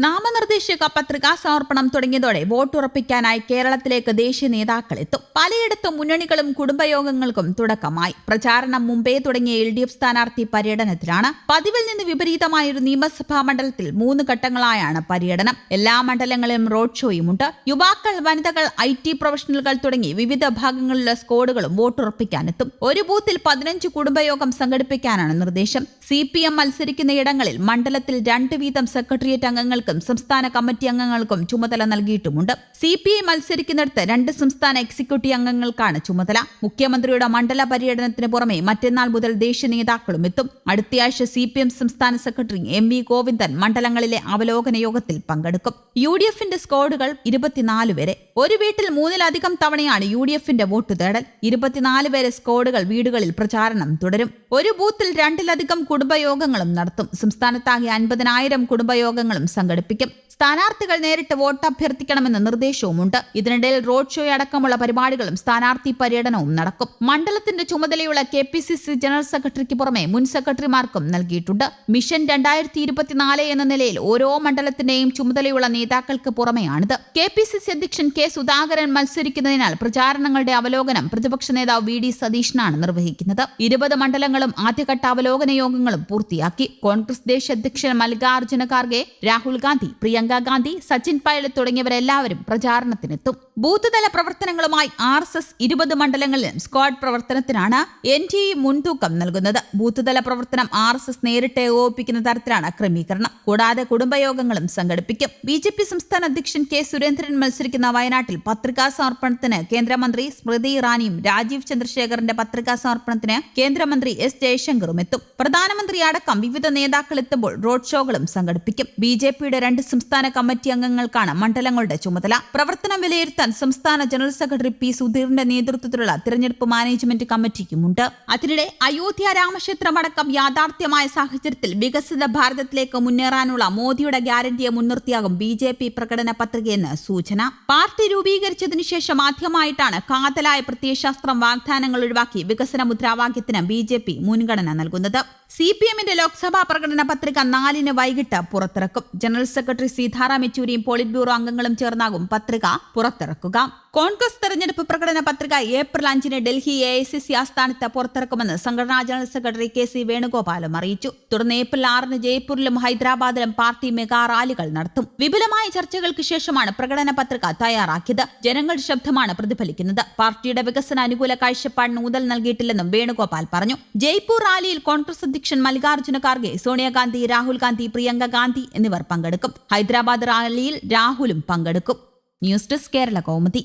നാമന നാമനിർദ്ദേശക പത്രികാ സമർപ്പണം തുടങ്ങിയതോടെ വോട്ടുറപ്പിക്കാനായി കേരളത്തിലേക്ക് ദേശീയ നേതാക്കൾ എത്തും. പലയിടത്തും മുന്നണികളും കുടുംബയോഗങ്ങൾക്കും തുടക്കമായി. പ്രചാരണം മുമ്പേ തുടങ്ങിയ എൽ ഡി എഫ് സ്ഥാനാർത്ഥി പര്യടനത്തിലാണ്. പതിവിൽ നിന്ന് വിപരീതമായ ഒരു നിയമസഭാ മണ്ഡലത്തിൽ മൂന്ന് ഘട്ടങ്ങളായാണ് പര്യടനം. എല്ലാ മണ്ഡലങ്ങളിലും റോഡ് ഷോയുമുണ്ട് യുവാക്കൾ വനിതകൾ ഐ ടി പ്രൊഫഷണലുകൾ തുടങ്ങി വിവിധ ഭാഗങ്ങളിലുള്ള സ്കോഡുകളും വോട്ടുറപ്പിക്കാനെത്തും. ഒരു ബൂത്തിൽ പതിനഞ്ച് കുടുംബയോഗം സംഘടിപ്പിക്കാനാണ് നിർദ്ദേശം. സി പി എം മത്സരിക്കുന്ന ഇടങ്ങളിൽ മണ്ഡലത്തിൽ രണ്ട് വീതം സെക്രട്ടേറിയറ്റ് അംഗങ്ങൾക്കും സംസ്ഥാന കമ്മിറ്റി അംഗങ്ങൾക്കും ചുമതല നൽകിയിട്ടുമുണ്ട്. സി പി ഐ മത്സരിക്കുന്നിടത്ത് രണ്ട് സംസ്ഥാന എക്സിക്യൂട്ടീവ് അംഗങ്ങൾക്കാണ് ചുമതല. മുഖ്യമന്ത്രിയുടെ മണ്ഡല പര്യടനത്തിന് പുറമെ മറ്റന്നാൾ മുതൽ ദേശീയ നേതാക്കളും എത്തും. അടുത്തയാഴ്ച സി പി എം സംസ്ഥാന സെക്രട്ടറി എം വി ഗോവിന്ദൻ മണ്ഡലങ്ങളിലെ അവലോകന യോഗത്തിൽ പങ്കെടുക്കും. യു ഡി എഫിന്റെ സ്കോഡുകൾ ഇരുപത്തിനാല് വരെ ഒരു വീട്ടിൽ മൂന്നിലധികം തവണയാണ് യു ഡി എഫിന്റെ വോട്ട് തേടൽ. ഇരുപത്തിനാല് വരെ സ്കോഡുകൾ വീടുകളിൽ പ്രചാരണം തുടരും. ഒരു ബൂത്തിൽ രണ്ടിലധികം കുടുംബയോഗങ്ങളും നടത്തും. സംസ്ഥാനത്താകെ അൻപതിനായിരം കുടുംബയോഗങ്ങളും സംഘടിപ്പിക്കും. സ്ഥാനാർത്ഥികൾ നേരിട്ട് വോട്ട് അഭ്യർത്ഥിക്കണമെന്ന നിർദ്ദേശവുമുണ്ട്. ഇതിനിടയിൽ റോഡ് ഷോ അടക്കമുള്ള പരിപാടികളും സ്ഥാനാർത്ഥി പര്യടനവും നടക്കും. മണ്ഡലത്തിന്റെ ചുമതലയുള്ള K P C C general സെക്രട്ടറിക്ക് പുറമെ മുൻ സെക്രട്ടറിമാർക്കും നൽകിയിട്ടുണ്ട്. മിഷൻ രണ്ടായിരത്തി ഇരുപത്തിനാല് എന്ന നിലയിൽ ഓരോ മണ്ഡലത്തിന്റെയും ചുമതലയുള്ള നേതാക്കൾക്ക് പുറമെയാണിത്. കെ പി സി സി അധ്യക്ഷൻ കെ സുധാകരൻ മത്സരിക്കുന്നതിനാൽ പ്രചാരണങ്ങളുടെ അവലോകനം പ്രതിപക്ഷ നേതാവ് വി ഡി സതീഷിനാണ് നിർവഹിക്കുന്നത്. ഇരുപത് മണ്ഡലങ്ങളും ആദ്യഘട്ട അവലോകന യോഗങ്ങളും പൂർത്തിയാക്കി. കോൺഗ്രസ് ദേശീയ അധ്യക്ഷൻ മല്ലികാർജുന ഖാർഗെ രാഹുൽ ഗാന്ധി പ്രിയങ്ക ഗാന്ധി സച്ചിൻ പൈലറ്റ് തുടങ്ങിയവരെല്ലാവരും പ്രചാരണത്തിനെത്തും. ബൂത്ത് തല പ്രവർത്തനങ്ങളുമായി ആർ എസ് എസ് ഇരുപത് മണ്ഡലങ്ങളിലും സ്ക്വാഡ് പ്രവർത്തനത്തിനാണ് എൻ ടി മുൻതൂക്കം നൽകുന്നത്. ബൂത്ത് തല പ്രവർത്തനം ആർ എസ് എസ് നേരിട്ട് ഏകോപിപ്പിക്കുന്ന തരത്തിലാണ് ക്രമീകരണം. കൂടാതെ കുടുംബയോഗങ്ങളും സംഘടിപ്പിക്കും. ബി ജെ പി സംസ്ഥാന അധ്യക്ഷൻ കെ സുരേന്ദ്രൻ മത്സരിക്കുന്ന വയനാട്ടിൽ പത്രികാ സമർപ്പണത്തിന് കേന്ദ്രമന്ത്രി സ്മൃതി ഇറാനിയും രാജീവ് ചന്ദ്രശേഖറിന്റെ പത്രികാ സമർപ്പണത്തിന് കേന്ദ്രമന്ത്രി എസ് ജയശങ്കറും എത്തും. പ്രധാനമന്ത്രി അടക്കം വിവിധ നേതാക്കൾ എത്തുമ്പോൾ റോഡ് ഷോകളും സംഘടിപ്പിക്കും. ബി ജെ പിയുടെ രണ്ട് സംസ്ഥാന കമ്മിറ്റി അംഗങ്ങൾക്കാണ് മണ്ഡലങ്ങളുടെ ചുമതല. പ്രവർത്തനം വിലയിരുത്താൻ സംസ്ഥാന ജനറൽ സെക്രട്ടറി പി സുധീറിന്റെ നേതൃത്വത്തിലുള്ള തിരഞ്ഞെടുപ്പ് മാനേജ്മെന്റ് കമ്മിറ്റിക്കുമുണ്ട്. അതിനിടെ അയോധ്യ രാമക്ഷേത്രം അടക്കം യാഥാർത്ഥ്യമായ സാഹചര്യത്തിൽ വികസിത ഭാരതത്തിലേക്ക് മുന്നേറാനുള്ള മോദിയുടെ ഗ്യാരണ്ടിയെ മുൻനിർത്തിയാകും ബി ജെ പി പ്രകടന പത്രികയെന്ന് സൂചന. പാർട്ടി രൂപീകരിച്ചതിനു ശേഷം ആദ്യമായിട്ടാണ് കാതലായ പ്രത്യയശാസ്ത്രം വാഗ്ദാനങ്ങൾ ഒഴിവാക്കി വികസന മുദ്രാവാക്യത്തിന് ബി മുൻഗണന നൽകുന്നത്. സി പി എമ്മിന്റെ ലോക്സഭാ പ്രകടന പത്രിക നാലിന് വൈകിട്ട് പുറത്തിറക്കും. ജനറൽ സെക്രട്ടറി സീതാറാം യെച്ചൂരിയും പോളിറ്റ് ബ്യൂറോ അംഗങ്ങളും ചേർന്നാകും പത്രിക പുറത്തിറക്കുക. കോൺഗ്രസ് തെരഞ്ഞെടുപ്പ് പ്രകടന പത്രിക ഏപ്രിൽ അഞ്ചിന് Delhi A I C C ആസ്ഥാനത്ത് പുറത്തിറക്കുമെന്ന് സംഘടനാ ജനറൽ സെക്രട്ടറി കെ സി വേണുഗോപാലും അറിയിച്ചു. തുടർന്ന് ഏപ്രിൽ ആറിന് ജയ്പൂരിലും ഹൈദരാബാദിലും പാർട്ടി മെഗാ റാലികൾ നടത്തും. വിപുലമായ ചർച്ചകൾക്ക് ശേഷമാണ് പ്രകടന പത്രിക തയ്യാറാക്കിയത്. ജനങ്ങളുടെ ശബ്ദമാണ് പ്രതിഫലിക്കുന്നത്. പാർട്ടിയുടെ വികസന അനുകൂല കാഴ്ചപ്പാടിന് ഊതൽ നൽകിയിട്ടില്ലെന്നും വേണുഗോപാൽ പറഞ്ഞു. ജയ്പൂർ റാലിയിൽ കോൺഗ്രസ് അധ്യക്ഷൻ മല്ലികാർജുന ഖാർഗെ സോണിയാഗാന്ധി രാഹുൽ ഗാന്ധി പ്രിയങ്ക ഗാന്ധി എന്നിവർ പങ്കെടുക്കും. ഹൈദരാബാദ് റാലിയിൽ രാഹുലും പങ്കെടുക്കും. News desk Kerala Kaumudi.